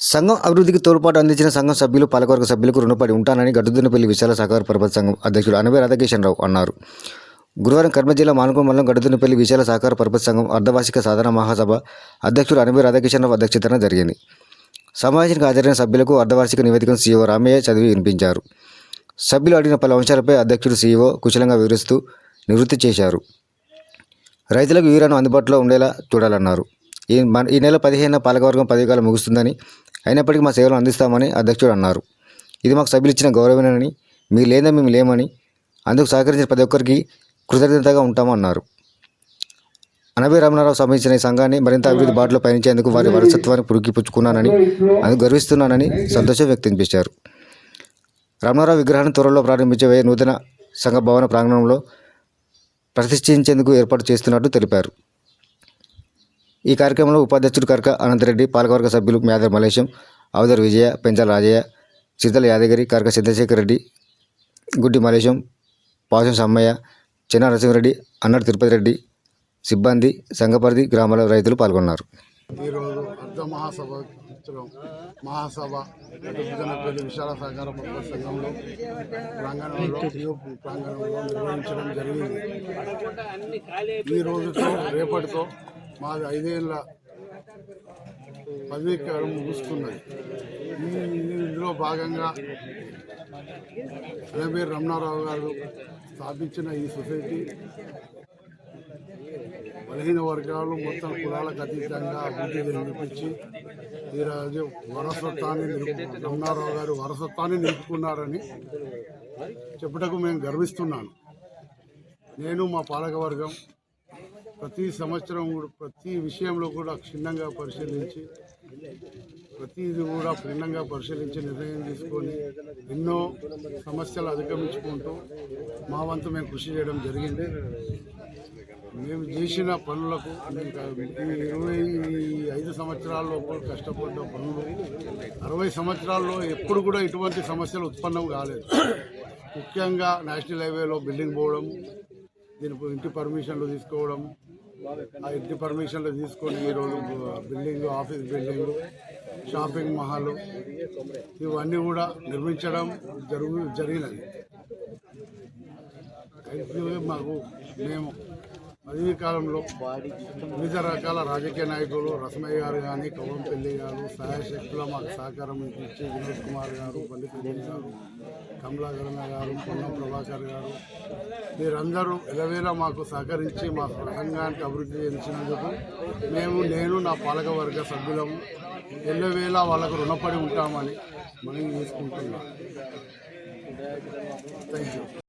సంఘం అభివృద్ధికి తోడ్పాటు అందించిన సంఘం సభ్యులు పాలకవర్గ సభ్యులకు రుణపడి ఉంటానని గడ్డుదినపల్లి విశాల సహకార పరపతి సంఘం అధ్యక్షుడు అనవే రాధాకిషన్ అన్నారు. గురువారం కర్మ జిల్లా మానుకోట మండలం గడ్డుదినపల్లి విశాల సహకార పరపతి సంఘం అర్ధవార్షిక సాధారణ మహాసభ అధ్యక్షుడు అనవే రాధాకిషన్ రావు అధ్యక్షతన జరిగింది. సమావేశానికి హాజరైన సభ్యులకు అర్ధవార్షిక నివేదికను సీఈఓ రామయ్య చదివి వినిపించారు. సభ్యులు అడిగిన పలు అంశాలపై అధ్యక్షుడు సీఈఓ కుశలంగా వివరిస్తూ నివృత్తి చేశారు. రైతులకు వీరాను అందుబాటులో ఉండేలా చూడాలన్నారు. ఈ మన ఈ నెల పదిహేను పాలకవర్గం పదవికాలం ముగుస్తుందని అయినప్పటికీ మా సేవలు అందిస్తామని అధ్యక్షుడు అన్నారు. ఇది మాకు సభ్యులు ఇచ్చిన గౌరవమేనని మీరు లేదా మేము లేమని అందుకు సహకరించిన ప్రతి ఒక్కరికి కృతజ్ఞతగా ఉంటామన్నారు అనభై రామనారావు సంబంధించిన ఈ సంఘాన్ని మరింత అభివృద్ధి బాటలో పయనించేందుకు వారి వారసత్వాన్ని పురుగిపుచ్చుకున్నానని అందుకు గర్విస్తున్నానని సంతోషం వ్యక్తం చేశారు. రామనారావు విగ్రహాన్ని త్వరలో ప్రారంభించే నూతన సంఘ భవన ప్రాంగణంలో ప్రతిష్ఠించేందుకు ఏర్పాటు చేస్తున్నట్టు తెలిపారు. ఈ కార్యక్రమంలో ఉపాధ్యక్షుడు కర్క అనంతరెడ్డి పాలకవర్గ సభ్యులు మేదర్ మలేశం అవదర్ విజయ పెంచాల రాజయ్య చిత్తల యాదగిరి కర్క చంద్రశేఖర్ రెడ్డి గుడ్డి మలేశం పాశం సమ్మయ్య చిన్న నరసింహారెడ్డి అన్నడు తిరుపతి రెడ్డి సిబ్బంది సంగపరిధి గ్రామాల రైతులు పాల్గొన్నారు ఈరోజు అర్ధ మహాసభ ఇస్తున్నాం. మహాసభ విజనపల్లి విశాల సహకార పత్ర సంఘంలో ప్రాంగణంలో ప్రాంగణంలో నిర్వహించడం జరిగింది ఈ రోజుతో రేపటితో మాది ఐదేళ్ళ పదవీకాలం ముగుస్తున్నది. ఇందులో భాగంగా ఎనభై రమణారావు గారు స్థాపించిన ఈ సొసైటీ బలహీన వర్గాలు మొత్తం కులాలకు అతీతంగా అభివృద్ధి నిరూపించి ఈరోజు వారసత్వాన్ని రమణారావు గారు వారసత్వాన్ని నిలుపుకున్నారని చెప్పుటకు మేము గర్విస్తున్నాను. నేను మా పాలకవర్గం ప్రతి సంవత్సరం కూడా ప్రతి విషయంలో కూడా క్షుణ్ణంగా పరిశీలించి ప్రతిది కూడా క్షుణ్ణంగా పరిశీలించి నిర్ణయం తీసుకొని ఎన్నో సమస్యలు అధిగమించుకుంటూ మా వంతు మేము కృషి చేయడం జరిగింది. మేము చేసిన పనులకు ఈ ఇరవై ఈ ఐదు సంవత్సరాల్లో కష్టపడ్డ పనులు అరవై సంవత్సరాల్లో ఎప్పుడు కూడా ఇటువంటి సమస్యలు ఉత్పన్నం కాలేదు. ముఖ్యంగా నేషనల్ హైవేలో బిల్డింగ్ పోవడం దీని ఇంటి పర్మిషన్లు తీసుకోవడం ఆ ఇంటి పర్మిషన్లు తీసుకొని ఈరోజు బిల్డింగ్ ఆఫీస్ బిల్డింగ్ షాపింగ్ మహాలు ఇవన్నీ కూడా నిర్మించడం జరుగు జరిగినది. మాకు మేము పదవీ కాలంలో వివిధ రకాల రాజకీయ నాయకులు రసమయ్య గారు కానీ కవంపల్లి గారు సహాయశక్తుల మాకు సహకారం ఇచ్చి వినోద్ కుమార్ గారు పండితులు గారు కమలాకరణ గారు పొన్నం ప్రభాకర్ గారు వీరందరూ ఎలవేళ మాకు సహకరించి మా రంగానికి అభివృద్ధి చెందించినందుకు మేము నేను నా పాలకవర్గ సభ్యులము ఎల్లవేళ వాళ్ళకు రుణపడి ఉంటామని మనం తీసుకుంటున్నాం థ్యాంక్ యూ